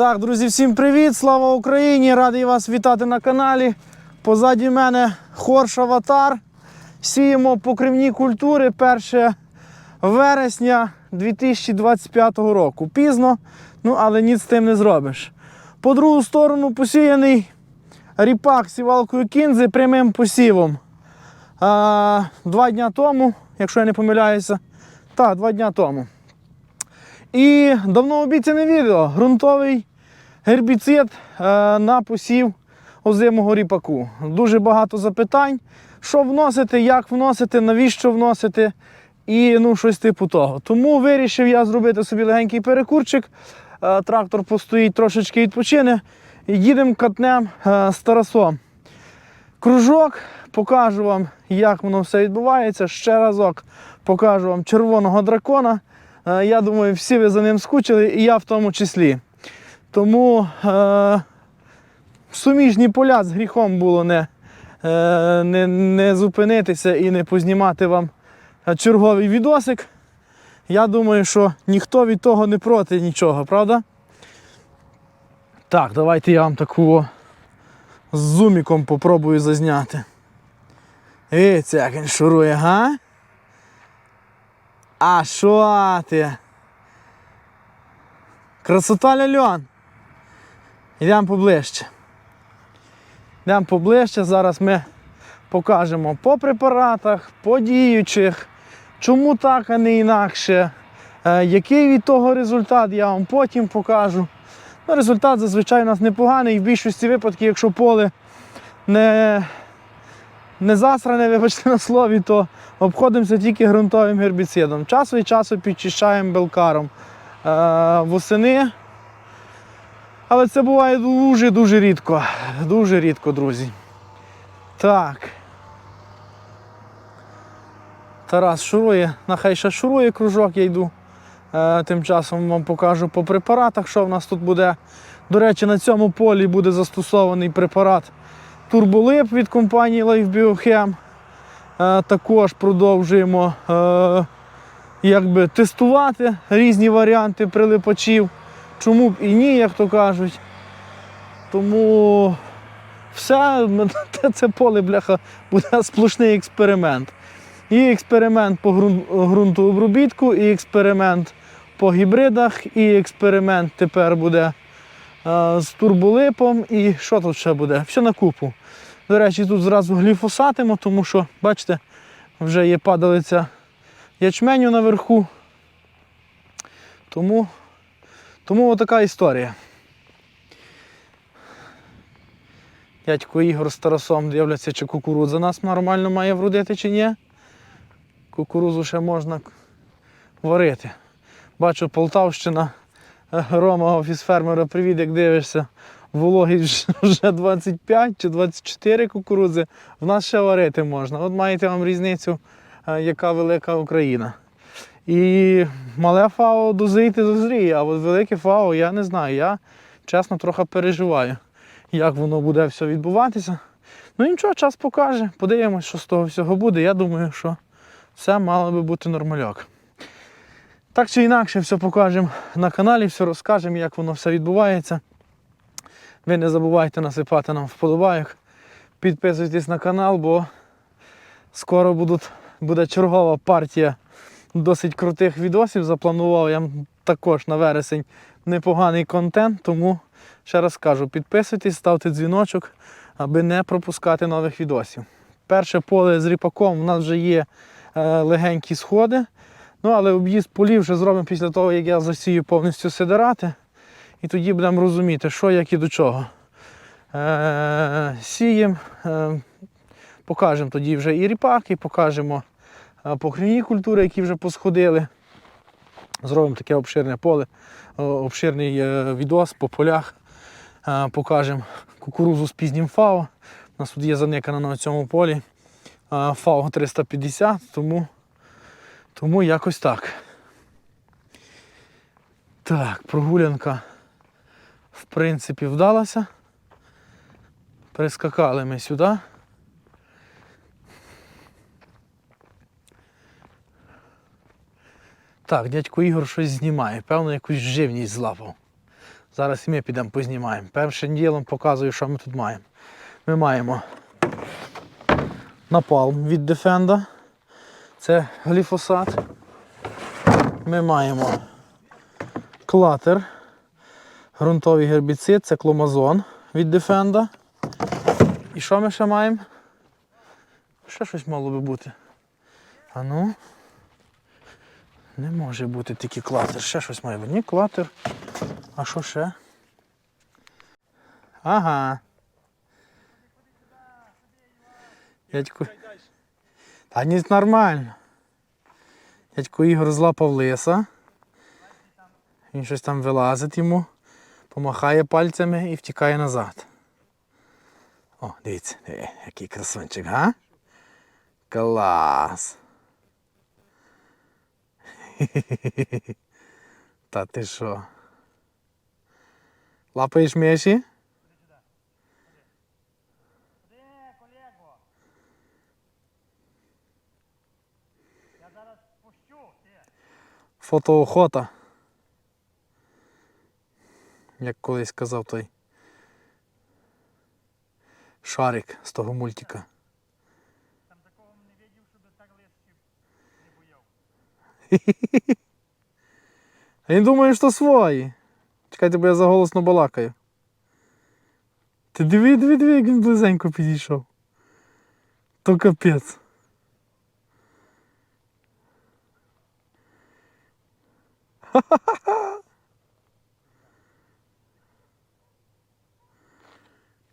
Так, друзі, всім привіт! Слава Україні! Радий вас вітати на каналі. Позаді мене хорш аватар. Сіємо покривні культури 1 вересня 2025 року. Пізно, ну але ніц з тим не зробиш. По другу сторону посіяний ріпак сівалкою кінзи прямим посівом. А, два дня тому, якщо я не помиляюся, так, два дня тому. І давно обіцяне відео. Ґрунтовий гербіцид е, на посів озимого ріпаку. Дуже багато запитань. Що вносити, як вносити, навіщо вносити і ну, щось типу того. Тому вирішив я зробити собі легенький перекурчик. Е, трактор постоїть, трошечки відпочине. Їдемо катнем е, з Тарасом. Кружок, покажу вам, як воно все відбувається. Ще разок покажу вам червоного дракона. Я думаю, всі ви за ним скучили, і я в тому числі. Тому е, суміжні поля з гріхом було не, е, не, не зупинитися і не познімати вам черговий відосик. Я думаю, що ніхто від того не проти нічого, правда? Так, давайте я вам таку з зуміком попробую зазняти. Дивіться, як він шурує, га? А що ти? Красота ляльон. Йдемо поближче. Йдемо поближче. Зараз ми покажемо по препаратах, по діючих, чому так, а не інакше. Е, який від того результат, я вам потім покажу. Ну, результат зазвичай у нас непоганий. В більшості випадків, якщо поле не, не засране, вибачте на слові, то обходимося тільки ґрунтовим гербіцидом. Час від часу підчищаємо белкаром е, восени. Але це буває дуже-дуже рідко. Дуже рідко, друзі. Так. Тарас шурує, нехай ще шурує кружок, я йду. Е, Тим часом вам покажу по препаратах, що в нас тут буде. До речі, на цьому полі буде застосований препарат Турболип від компанії Life Biochem. Е, Також продовжуємо е, якби, тестувати різні варіанти прилипачів. Чому б і ні, як то кажуть. Тому все, це поле, бляха, буде сплошний експеримент. І експеримент по ґрун- ґрунтообробітку, і експеримент по гібридах, і експеримент тепер буде е, з турболипом. І що тут ще буде? Все на купу. До речі, тут зразу гліфосатимо, тому що, бачите, вже є падалиця ячменю наверху. Тому, тому отака історія. Дядько Ігор з Тарасом дивляться, чи кукурудза нас нормально має вродити, чи ні. Кукурузу ще можна варити. Бачу, Полтавщина, е, Рома, офіс фермера, привіт, як дивишся. Вологість вже 25 чи 24 кукурудзи. В нас ще варити можна. От маєте вам різницю, е, яка велика Україна. І мале фао дозріти дозріє, а от велике фао я не знаю. Я чесно трохи переживаю, як воно буде все відбуватися. Ну нічого, час покаже. Подивимось, що з того всього буде. Я думаю, що все мало би бути нормальок. Так чи інакше, все покажемо на каналі, все розкажемо, як воно все відбувається. Ви не забувайте насипати нам вподобайок. Підписуйтесь на канал, бо скоро будуть, буде чергова партія досить крутих відосів. Запланував я також на вересень непоганий контент, тому ще раз кажу, підписуйтесь, ставте дзвіночок, аби не пропускати нових відосів. Перше поле з ріпаком у нас вже є е, легенькі сходи. Ну, але об'їзд полів вже зробимо після того, як я засію повністю сидирати. І тоді будемо розуміти, що, як і до чого. Е, сіємо, е, покажемо тоді вже і ріпак, і покажемо покривні культури, які вже посходили. Зробимо таке обширне поле, обширний е, відос по полях. Покажемо кукурузу з пізнім ФАО. У нас тут є заникана на цьому полі ФАО 350, тому, тому якось так. Так, прогулянка в принципі вдалася. Прискакали ми сюди. Так, дядько Ігор щось знімає, певно, якусь живність злапав. Зараз і ми підемо познімаємо. Першим ділом показую, що ми тут маємо. Ми маємо напалм від Defenda. Це гліфосат. Ми маємо клатер. Грунтовий гербіцид, це кломазон від Defenda. І що ми ще маємо? Ще щось мало би бути. А ну. Не може бути тільки клатер. Ще щось має бути. Ні, клатер. А що ще? Ага. Дядько. Та ні, нормально. Дядько Ігор злапав лиса. Він щось там вилазить йому, помахає пальцями і втікає назад. О, дивіться, який красунчик, га? Клас. Та ти що? Лапаєш м'ячі? Фотоохота. Як колись казав той Шарик з того мультика. Там такого не видів, щоб так лисів А він думає, що свої. Чекайте, бо я заголосно балакаю. Ти диви, диви, диви, як він близенько підійшов. То капець.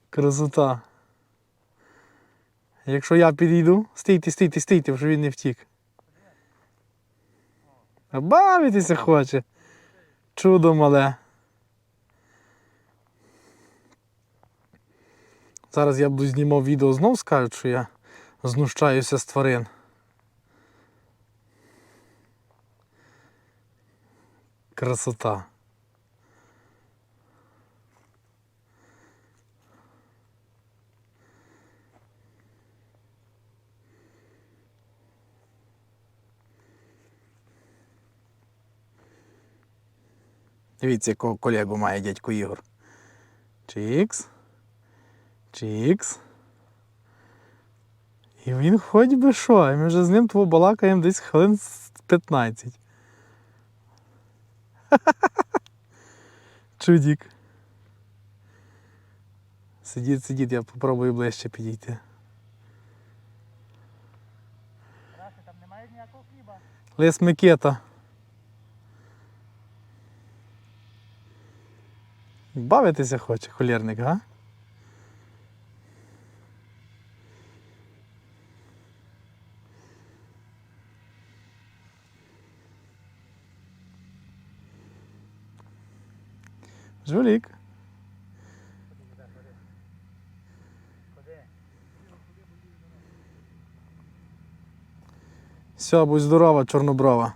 Красота. Якщо я підійду, стійте, стійте, стійте, вже він не втік. А бавитися хоче. Чудо мале. Зараз я буду знімав відео знов скажуть, що я знущаюся з тварин. Красота. Дивіться, якого колегу має дядько Ігор. Чікс. Чікс. І він хоч би що, і ми вже з ним того балакаємо десь хвилин з 15. Чудік. Сидіть, сидіть, я попробую ближче підійти. Краще, там немає ніякого хліба. Лис Микета. Бавитися хоче, холєрник, га? Жулік. Все, будь здорова, чорноброва.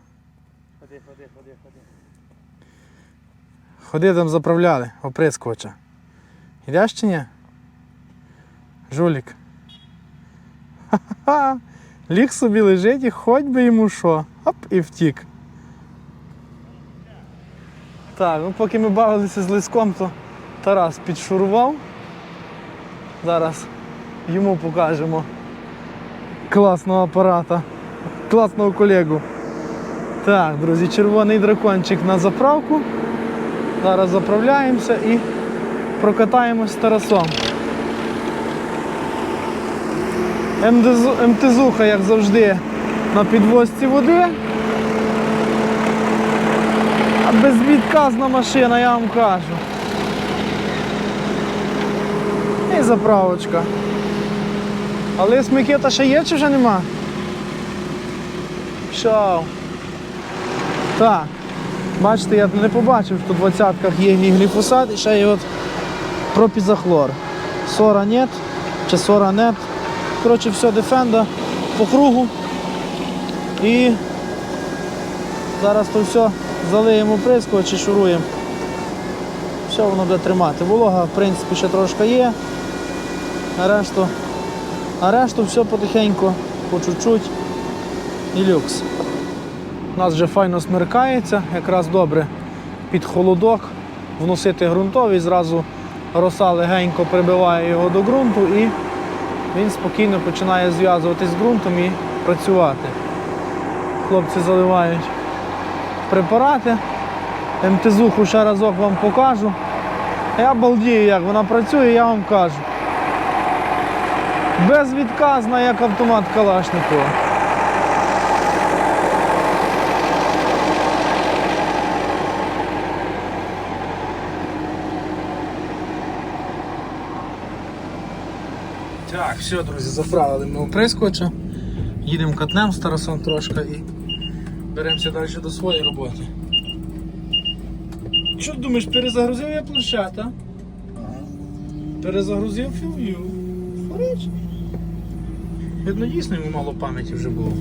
Ходи, ходи, ходи, ходи. Ходи там заправляли, оприскувача. Йдеш чи ні? Жулік. Ха-ха-ха. Ліг собі лежить і хоч би йому що. Оп, і втік. Так, ну поки ми бавилися з лиском, то Тарас підшурував. Зараз йому покажемо класного апарата, класного колегу. Так, друзі, червоний дракончик на заправку. Зараз заправляємося і прокатаємось з Тарасом. МДЗ- МТЗуха, як завжди, на підвозці води. А безвідказна машина, я вам кажу. І заправочка. Але смикета ще є чи вже нема? Пішов. Так. Бачите, я не побачив, що в двадцятках є і гліфосат і ще є от пропізахлор. Сора нет, чи сора нет. Коротше, все дефенда по кругу. І зараз то все залиємо прискоч і. Все воно буде тримати. Волога, в принципі, ще трошки є. А решту, а решту все потихеньку, по чуть-чуть і люкс. У нас вже файно смеркається, якраз добре під холодок вносити ґрунтовий, зразу роса легенько прибиває його до ґрунту і він спокійно починає зв'язуватись з ґрунтом і працювати. Хлопці заливають препарати. МТЗуху ще разок вам покажу. Я балдію, як вона працює, я вам кажу. Безвідказна, як автомат Калашникова. Так, все, друзі, заправили ми оприскувача. Їдемо катнем з Тарасом трошки і беремося далі до своєї роботи. Що думаєш, перезагрузив я а? Перезагрузив філю. Видно, дійсно йому мало пам'яті вже було.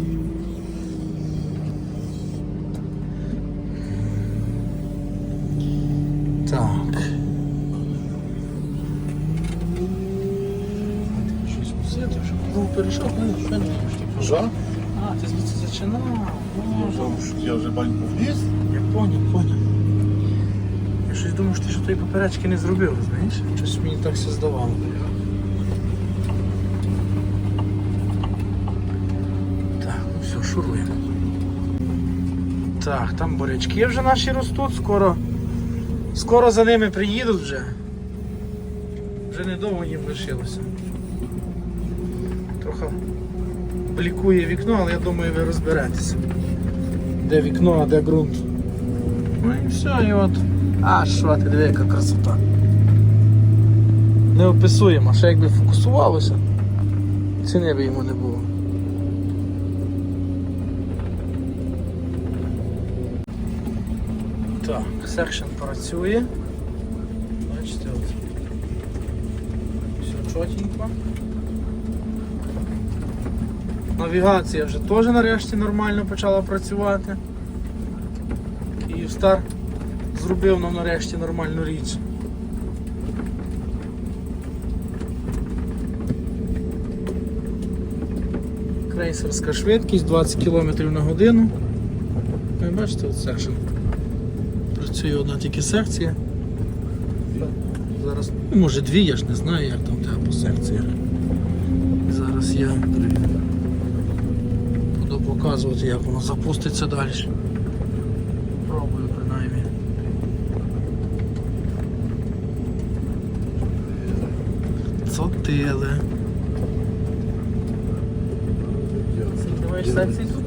Кругом перейшов, ну, що не Що? А, ти звідси зачинав. Боже. Я вже маленько вніс. Я поняв, поняв. Я щось думав, що ти що тої поперечки не зробив, знаєш? Щось мені так все здавало. Так, ну все, шуруємо. Так, там бурячки вже наші ростуть, скоро. Скоро за ними приїдуть вже. Вже недовго їм лишилося. Трохи блікує вікно, але я думаю, ви розберетеся. Де вікно, а де ґрунт. Ну і все, і от. А що ти диви, яка красота. Неописуємо, ще якби фокусувалося, ціни би йому не було. Так, секшн працює. Бачите, от. Все чотенько. Навігація вже теж нарешті нормально почала працювати. Київстар зробив нам нарешті нормальну річ. Крейсерська швидкість 20 км на годину. Ви бачите, от секшн. Працює одна тільки секція. Зараз, ну, може дві, я ж не знаю, як там тебе по секціях. Зараз я показувати, як воно запуститься далі. Пробую принаймні. Цотили. Скільки маєш секцій тут?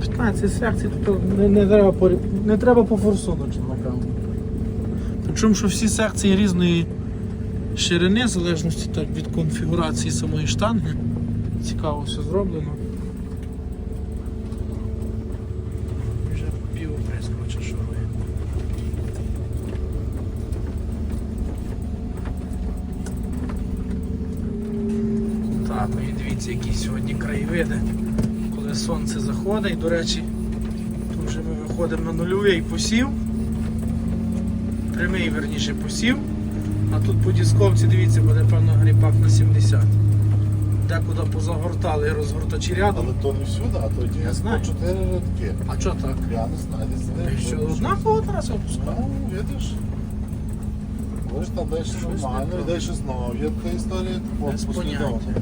15 секцій, тут не, не, треба, по, не треба по форсуночі, напевно. Причому, що всі секції різної ширини, в залежності так, від конфігурації самої штанги. Цікаво все зроблено. Вже пів прискоча шурує. І дивіться, які сьогодні краєвиди, коли сонце заходить. До речі, тут вже ми виходимо на нульовий посів. Прямий, верніше, посів. А тут по дісковці, дивіться, буде певно гріпак на 70. Декуди позагортали розгортачі рядом. Але то не всюди, а то Я знаю. чотири рядки. А що так? Я не знаю, десь де. що, однаково зараз опускав? Ну, видиш. Ось там Щось нормально, не і далі знову. Є така історія, Без от послідовно. поняття.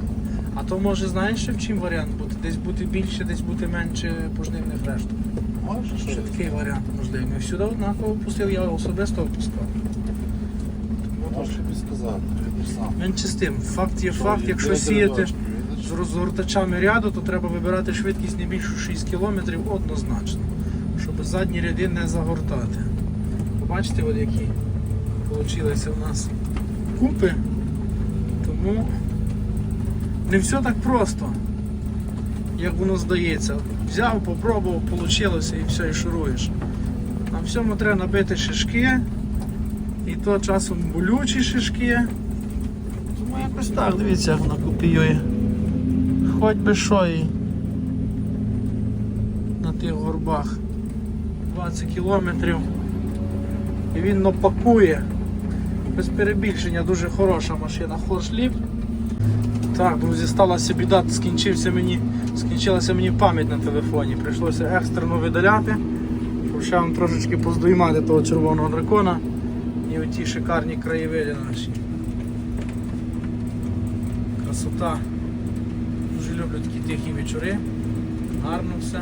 А то може знаєш, що в чим варіант бути? Десь бути більше, десь бути менше пожнивних решток. Може, що? Ще такий варіант можливий. Ми всюди однаково пустив, я особисто опускав. Тобі сам. Менше з. Факт є факт, якщо сіяти з розгортачами ряду, то треба вибирати швидкість не більшу 6 км однозначно, щоб задні ряди не загортати. Бачите, от які вийшли в нас купи. Тому не все так просто, як воно здається. Взяв, попробував, вийшло і все, і шуруєш. На всьому треба набити шишки, і то часом болючі шишки. Тому якось так, дивіться, як вона копіює. Хоч би що і на тих горбах 20 кілометрів. І він напакує. Без перебільшення дуже хороша машина Хоршліп. Так, друзі, сталася біда, скінчився мені, скінчилася мені пам'ять на телефоні. Прийшлося екстрено видаляти, щоб ще вам трошечки поздоймати того червоного дракона і оті шикарні краєвиди наші. Красота. Дуже люблю такі тихі вечори. Гарно все.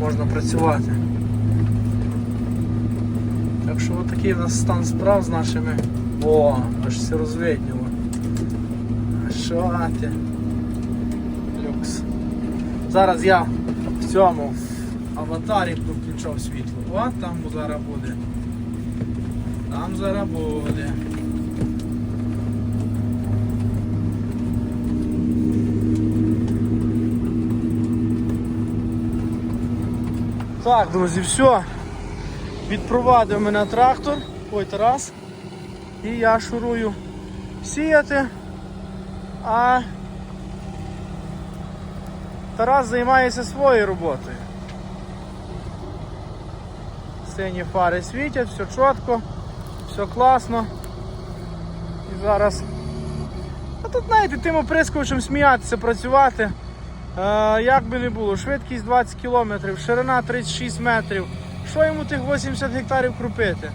Можна працювати. Так що отакий у нас стан справ з нашими. О, аж все розвидніло. А що ти? Люкс. Зараз я в цьому аватарі включав світло. О, там зараз буде. Там зараз буде. Так, друзі, все. Відпровадив мене трактор. Ой, Тарас. І я шурую сіяти. А Тарас займається своєю роботою. Сині фари світять, все чітко, все класно. І зараз. А тут, знаєте, тим оприскувачем сміятися, працювати. Е, як би не було, швидкість 20 км, ширина 36 метрів. Що йому тих 80 гектарів крупити?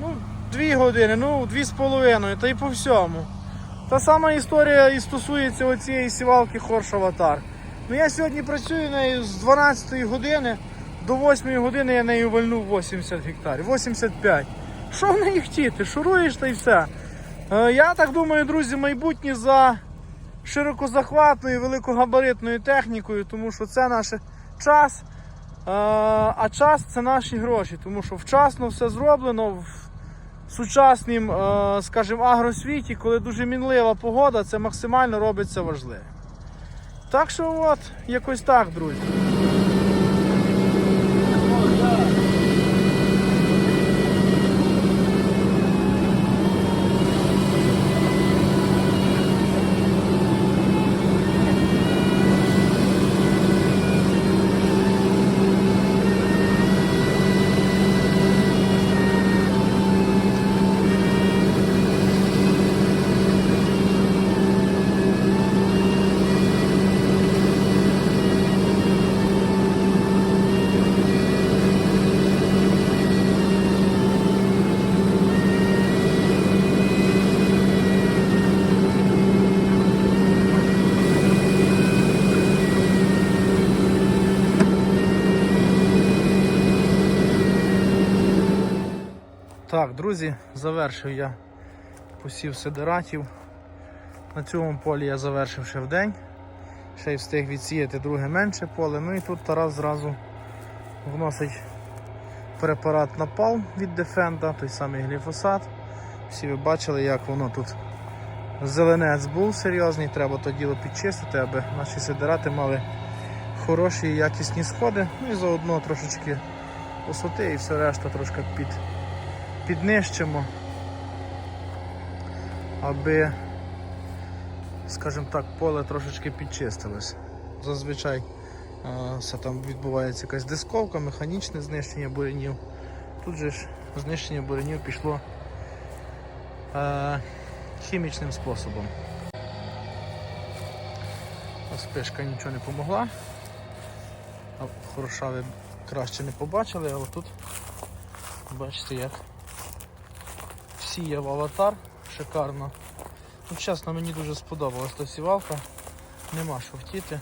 Ну, 2 години, ну 2,5, та й по всьому. Та сама історія і стосується оцієї сівалки Хорш Аватар. Ну я сьогодні працюю нею з 12 години до 8 години я нею вальнув 80 гектарів, 85. Що в неї хотіти? Шуруєш та й все. Е, я так думаю, друзі, майбутнє за широкозахватною, великогабаритною технікою, тому що це наш час. Е, А час це наші гроші, тому що вчасно все зроблено в сучаснім, е, скажімо, агросвіті, коли дуже мінлива погода, це максимально робиться важливо. Так що от, якось так, друзі. Так, друзі, завершив я посів сидератів. На цьому полі я завершив ще в день. Ще й встиг відсіяти друге менше поле. Ну і тут Тарас зразу вносить препарат напалм від Defenda, той самий гліфосат. Всі ви бачили, як воно тут зеленець був серйозний, треба то діло підчистити, аби наші сидерати мали хороші і якісні сходи. Ну і заодно трошечки висоти і все решта трошки під піднищимо, аби, скажімо так, поле трошечки підчистилось. Зазвичай е, все там відбувається якась дисковка, механічне знищення бурянів. Тут же ж знищення бурянів пішло е, хімічним способом. Спишка нічого не допомогла. Хороша краще не побачили, але тут бачите як сіяв аватар, шикарно. Ну, Чесно, мені дуже сподобалась та сівалка, нема що втіти.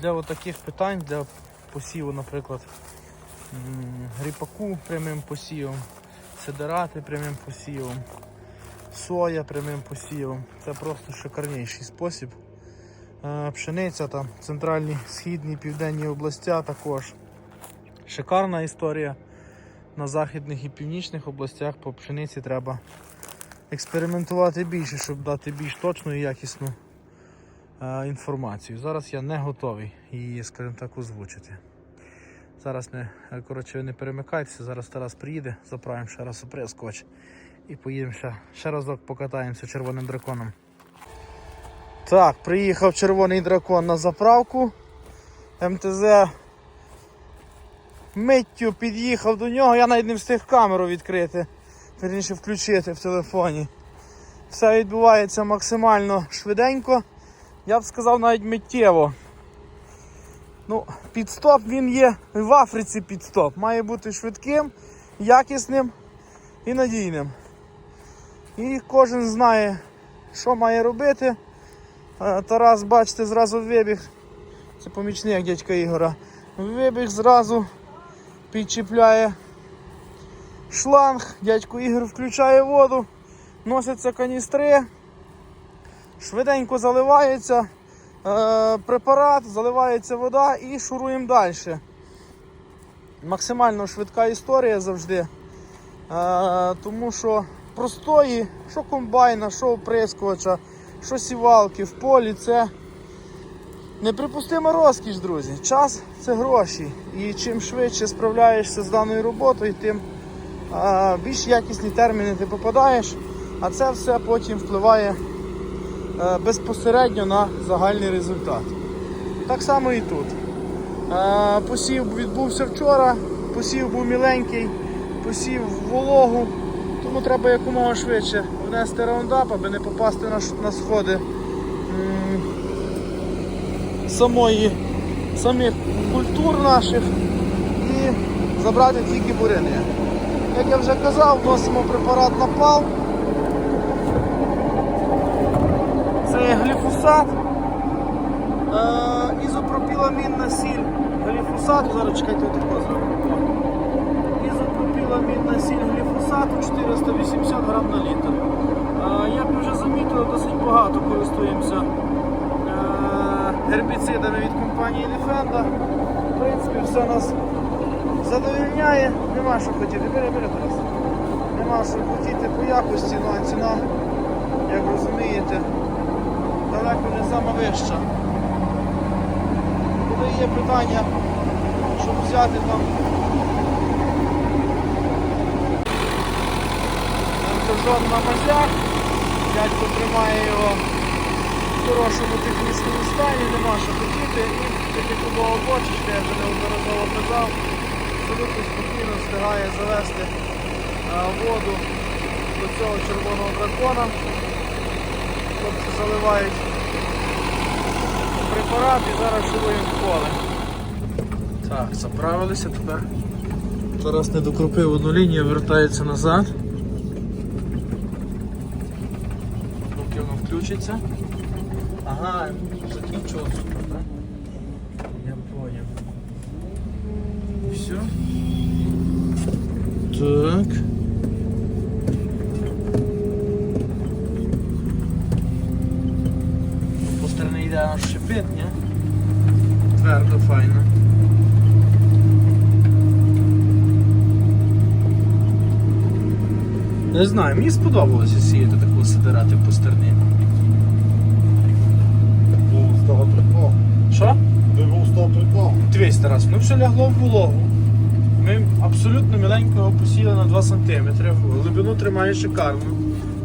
Для таких питань, для посіву, наприклад, м, ріпаку прямим посівом, сидерати прямим посівом, соя прямим посівом. Це просто шикарніший спосіб. Е, Пшениця там, центральні, східні, південні області також. Шикарна історія на західних і північних областях по пшениці треба експериментувати більше, щоб дати більш точну і якісну е, інформацію. Зараз я не готовий її, скажімо так, озвучити. Зараз не, е, коротше, не перемикайтеся, зараз Тарас приїде, заправимо ще раз оприскоч і поїдемо ще, ще разок покатаємося червоним драконом. Так, приїхав червоний дракон на заправку. МТЗ миттю під'їхав до нього, я навіть не встиг камеру відкрити, верніше включити в телефоні. Все відбувається максимально швиденько. Я б сказав навіть миттєво. Ну, підстоп він є в Африці підстоп. Має бути швидким, якісним і надійним. І кожен знає, що має робити. Е, Тарас, бачите, зразу вибіг. Це помічник дядька Ігора. Вибіг зразу, підчіпляє шланг, дядько Ігор включає воду, носяться каністри, швиденько заливається е, препарат, заливається вода і шуруємо далі. Максимально швидка історія завжди. Е, тому що простої, що комбайна, що оприскувача, що сівалки в полі це неприпустима розкіш, друзі. Час це гроші. І чим швидше справляєшся з даною роботою, тим більш якісні терміни ти попадаєш, а це все потім впливає е, безпосередньо на загальний результат. Так само і тут. Е, Посів відбувся вчора, посів був міленький, посів вологу, тому треба якомога швидше внести раундап, аби не попасти на, сходи самої, самих культур наших і забрати тільки бурини. Як я вже казав, вносимо препарат на пал. Це є гліфосат. Е, ізопропіламінна сіль гліфосату. Зараз чекайте отако зробимо. Ізопропіламінна сіль гліфосату 480 грам на літр. Е, як ви вже замітили, досить багато користуємося гербіцидами від компанії Defenda. В принципі, все нас задовільняє, нема що хотіти. Бери, бери, Тарас. Нема що хотіти по якості, ну а ціна, як розумієте, далеко не сама вища. Коли є питання, щоб взяти там МТЗон на мазях, дядько тримає його в хорошому технічному стані, нема що хотіти, і кубова бочечка, я вже неодноразово казав, абсолютно спокійно встигає завести е, воду до цього червоного дракона. Хлопці заливають препарат і зараз шуруємо в поле. Так, заправилися тепер. Зараз не докрупив одну лінію, вертається назад. Поки воно включиться. Ага, закінчилось. так? Я понял. Все. Так. По стороні йде аж шипить, ні? Твердо, файно. Не знаю, мені сподобалося сіяти таку сидирати по стерні. Був з того приколу. Що? Ти був з того приколу. Дивись, Тарас, ну вологу. Ми абсолютно міленько його посіяли на 2 см. Глибину тримає шикарно.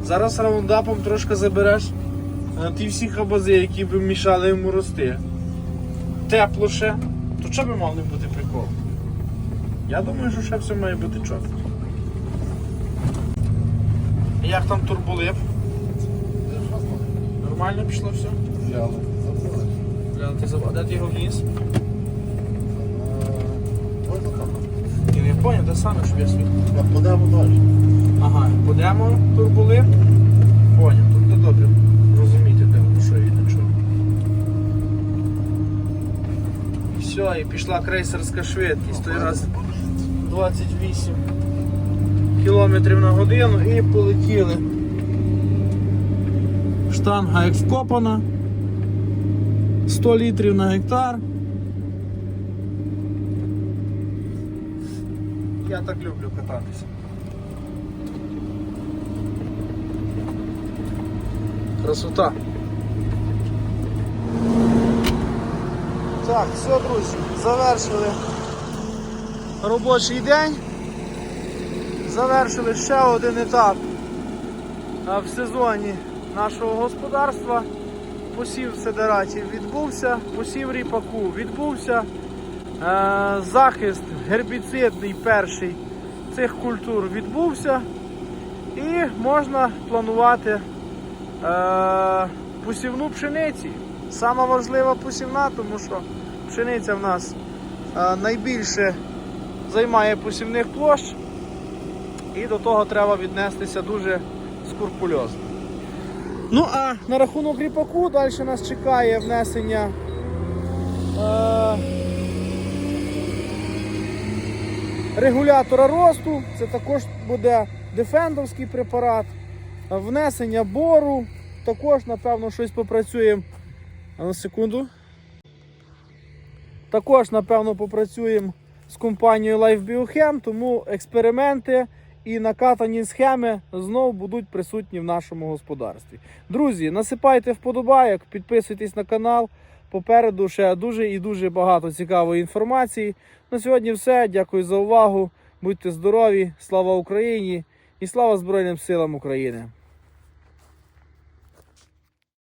Зараз раундапом трошки забереш е, ті всі хабази, які б мішали йому рости. Тепло ще. То що би мав не бути прикол? Я думаю, що ще все має бути чітко. Як там турболип? Нормально пішло все? Взяли. Забрали. А де ти його вніс? Ось так. Ні, не поняв, де саме, щоб я свій. А подемо далі. Ага, подемо турболип. Поняв, тут де добре. Розумієте, де воно що і до чого. Все, і пішла крейсерська швидкість. Той раз 28 км на годину і полетіли. Штанга як вкопана. 100 літрів на гектар. Я так люблю кататися. Красота. Так, все, друзі, завершили робочий день. Завершили ще один етап в сезоні нашого господарства. Посів седератів відбувся, посів ріпаку відбувся. Е, захист гербіцидний перший цих культур відбувся. І можна планувати е, посівну пшениці. Сама важлива посівна, тому що пшениця в нас е, найбільше займає посівних площ. І до того треба віднестися дуже скрупульозно. Ну а на рахунок ріпаку далі нас чекає внесення. Е, регулятора росту, це також буде дефендовський препарат, внесення бору, також, напевно, щось попрацюємо. А на секунду. Також, напевно, попрацюємо з компанією Life Biochem, тому експерименти і накатані схеми знову будуть присутні в нашому господарстві. Друзі, насипайте вподобайок, підписуйтесь на канал. Попереду ще дуже і дуже багато цікавої інформації. На сьогодні все. Дякую за увагу. Будьте здорові, слава Україні і слава Збройним силам України.